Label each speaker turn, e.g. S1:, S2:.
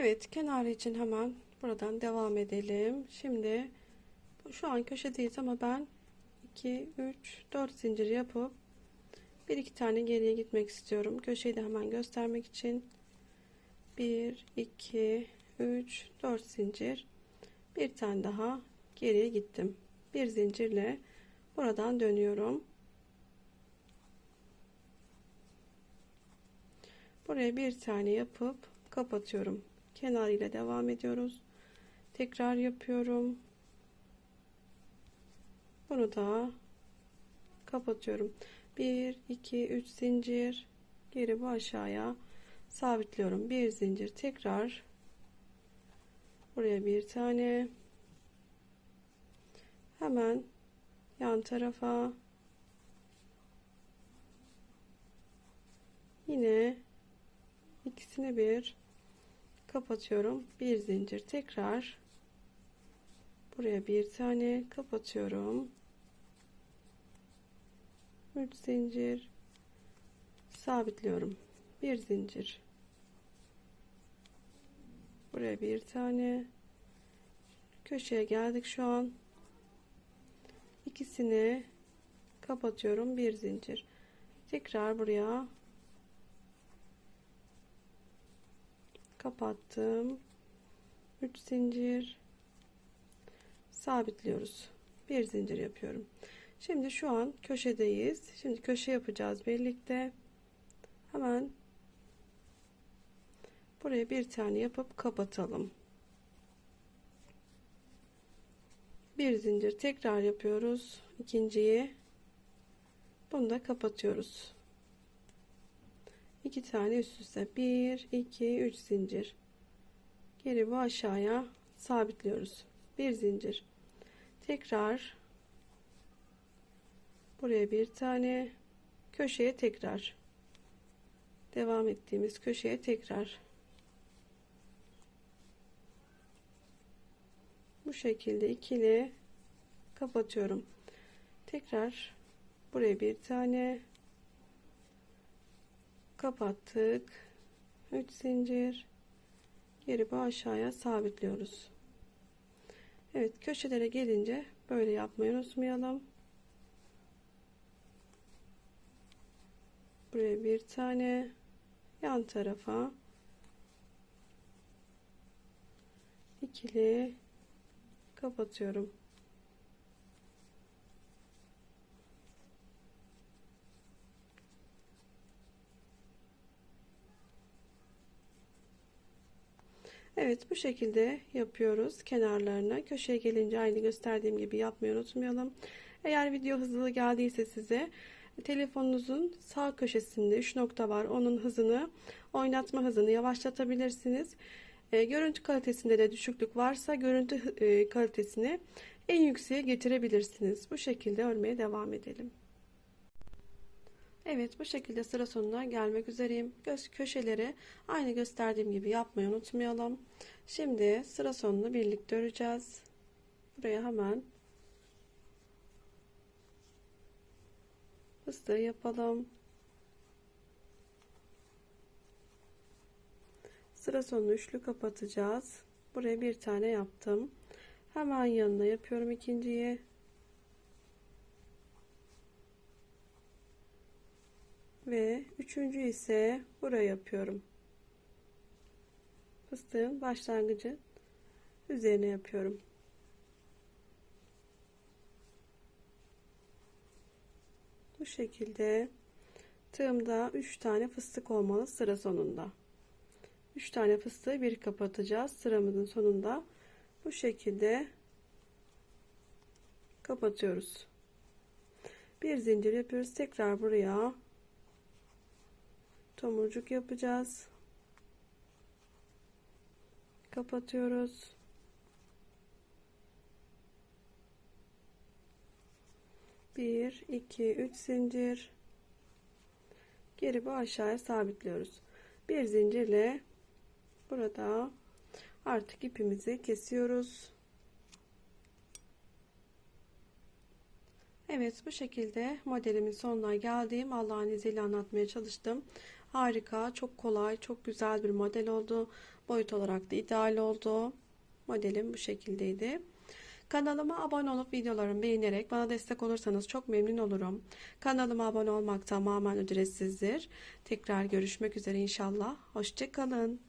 S1: Evet kenarı için hemen buradan devam edelim. Şimdi şu an köşedeyiz ama ben 2 3 4 zincir yapıp bir iki tane geriye gitmek istiyorum. Köşeyi de hemen göstermek için 1 2 3 4 zincir bir tane daha geriye gittim. Bir zincirle buradan dönüyorum. Buraya bir tane yapıp kapatıyorum. Kenar ile devam ediyoruz. Tekrar yapıyorum. Bunu da kapatıyorum. 1 2 3 zincir geri bu aşağıya sabitliyorum. Bir zincir tekrar buraya bir tane hemen yan tarafa yine ikisini bir kapatıyorum. Bir zincir tekrar buraya bir tane kapatıyorum. 3 zincir sabitliyorum. Bir zincir. Buraya bir tane. Köşeye geldik şu an. İkisini kapatıyorum. Bir zincir. Tekrar buraya kapattım. 3 zincir. Sabitliyoruz. Bir zincir yapıyorum. Şimdi şu an köşedeyiz. Şimdi köşe yapacağız birlikte. Hemen buraya bir tane yapıp kapatalım. Bir zincir tekrar yapıyoruz ikinciyi. Bunu da kapatıyoruz iki tane üst üste. 1 2 3 zincir. Geri bu aşağıya sabitliyoruz. Bir zincir. Tekrar buraya bir tane. Köşeye tekrar. Devam ettiğimiz köşeye tekrar. Bu şekilde ikili kapatıyorum. Tekrar buraya bir tane kapattık. 3 zincir. Geri bu aşağıya sabitliyoruz. Evet köşelere gelince böyle yapmayı unutmayalım. Buraya bir tane yan tarafa ikili kapatıyorum Evet bu şekilde yapıyoruz kenarlarına. Köşeye gelince aynı gösterdiğim gibi yapmayı unutmayalım. Eğer video hızlı geldiyse size telefonunuzun sağ köşesinde 3 nokta var. Onun hızını oynatma hızını yavaşlatabilirsiniz. E, görüntü kalitesinde de düşüklük varsa görüntü e, kalitesini en yükseğe getirebilirsiniz. Bu şekilde örmeye devam edelim. Evet bu şekilde sıra sonuna gelmek üzereyim. Göz köşeleri aynı gösterdiğim gibi yapmayı unutmayalım. Şimdi sıra sonunu birlikte öreceğiz. Buraya hemen fıstığı yapalım. Sıra sonunu üçlü kapatacağız. Buraya bir tane yaptım. Hemen yanına yapıyorum ikinciyi. Ve üçüncü ise buraya yapıyorum. Fıstığın başlangıcı üzerine yapıyorum. Bu şekilde tığımda 3 tane fıstık olmalı sıra sonunda. 3 tane fıstığı bir kapatacağız sıramızın sonunda. Bu şekilde kapatıyoruz. Bir zincir yapıyoruz. Tekrar buraya tomurcuk yapacağız. Kapatıyoruz. Bir, iki, üç zincir. Geri bu aşağıya sabitliyoruz. Bir zincirle burada artık ipimizi kesiyoruz. Evet bu şekilde modelimin sonuna geldim. Allah'ın izniyle anlatmaya çalıştım. Harika, çok kolay, çok güzel bir model oldu. Boyut olarak da ideal oldu. Modelim bu şekildeydi. Kanalıma abone olup videolarımı beğenerek bana destek olursanız çok memnun olurum. Kanalıma abone olmak tamamen ücretsizdir. Tekrar görüşmek üzere inşallah. Hoşçakalın.